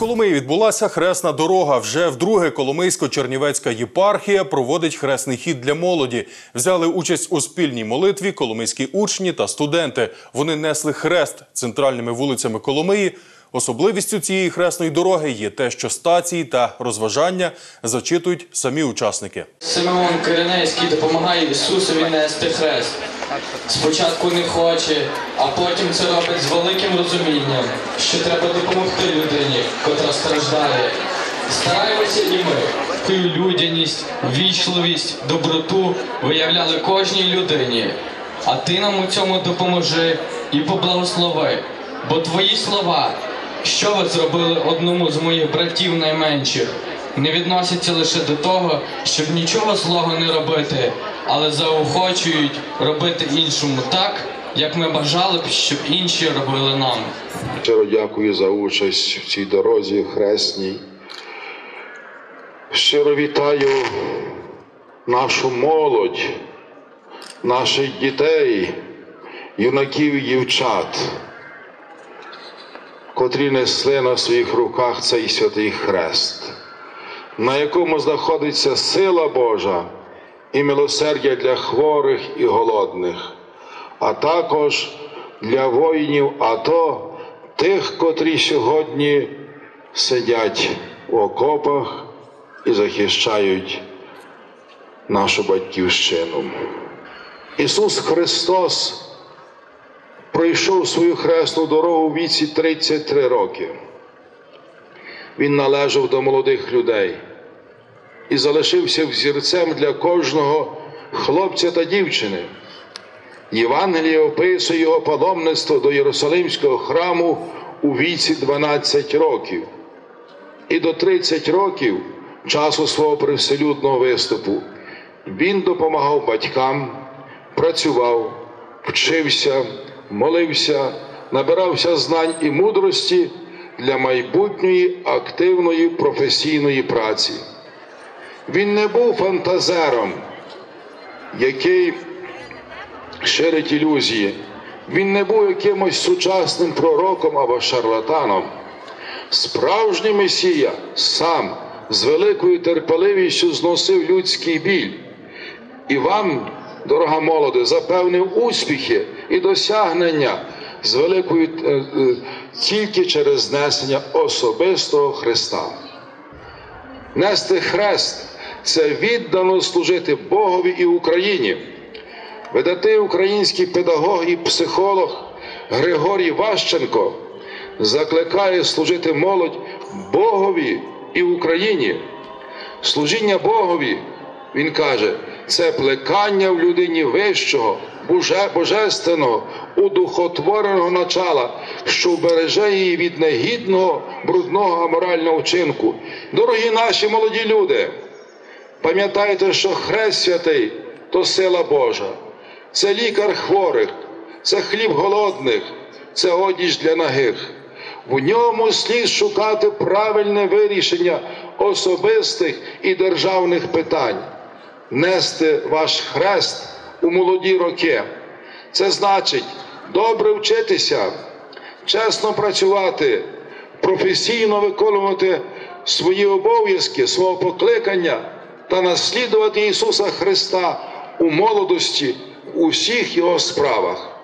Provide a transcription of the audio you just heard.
Коломиї відбулася хресна дорога. Вже вдруге Коломийсько-Чернівецька єпархія проводить хресний хід для молоді. Взяли участь у спільній молитві коломийські учні та студенти. Вони несли хрест центральними вулицями Коломиї. Особливістю цієї хресної дороги є те, що стації та розважання зачитують самі учасники. Симеон Коренейський допомагає Ісусові нести хрест. Спочатку не хоче, а потім це робить з великим розумінням, що треба допомогти людині, котра страждає. Стараємося і ми. Таку людяність, вічливість, доброту виявляли кожній людині. А ти нам у цьому допоможи і поблагослови, бо твої слова, що ви зробили одному з моїх братів найменших, не відносяться лише до того, щоб нічого злого не робити, але заохочують робити іншому так, як ми бажали б, щоб інші робили нам. Щиро дякую за участь в цій дорозі хресній. Щиро вітаю нашу молодь, наших дітей, юнаків і дівчат, котрі несли на своїх руках цей святий хрест, на якому знаходиться сила Божа і милосердя для хворих і голодних, а також для воїнів АТО, тих, котрі сьогодні сидять в окопах і захищають нашу батьківщину. Ісус Христос пройшов свою хресну дорогу у віці 33 роки. Він належав до молодих людей і залишився взірцем для кожного хлопця та дівчини. Євангеліє описує його паломництво до Єрусалимського храму у віці 12 років і до 30 років часу свого привселюдного виступу. Він допомагав батькам, працював, вчився, молився, набирався знань і мудрості для майбутньої активної професійної праці. Він не був фантазером, який ширить ілюзії. Він не був якимось сучасним пророком або шарлатаном. Справжній Месія сам з великою терпеливістю зносив людський біль. І вам, дорога молоде, запевнив успіхи і досягнення з великою е, е, тільки через знесення особистого Христа. Нести хрест це віддано служити Богові і Україні. Видатий український педагог і психолог Григорій Ващенко закликає служити молодь Богові і Україні. Служіння Богові, він каже, це плекання в людині вищого, боже- божественного, удухотвореного начала, що вбереже її від негідного, брудного аморального вчинку. Дорогі наші молоді люди, пам'ятайте, що хрест святий то сила Божа, це лікар хворих, це хліб голодних, це одіж для нагих. В ньому слід шукати правильне вирішення особистих і державних питань, нести ваш хрест у молоді роки. Це значить добре вчитися, чесно працювати, професійно виконувати свої обов'язки, свого покликання та наслідувати Ісуса Христа у молодості у всіх Його справах.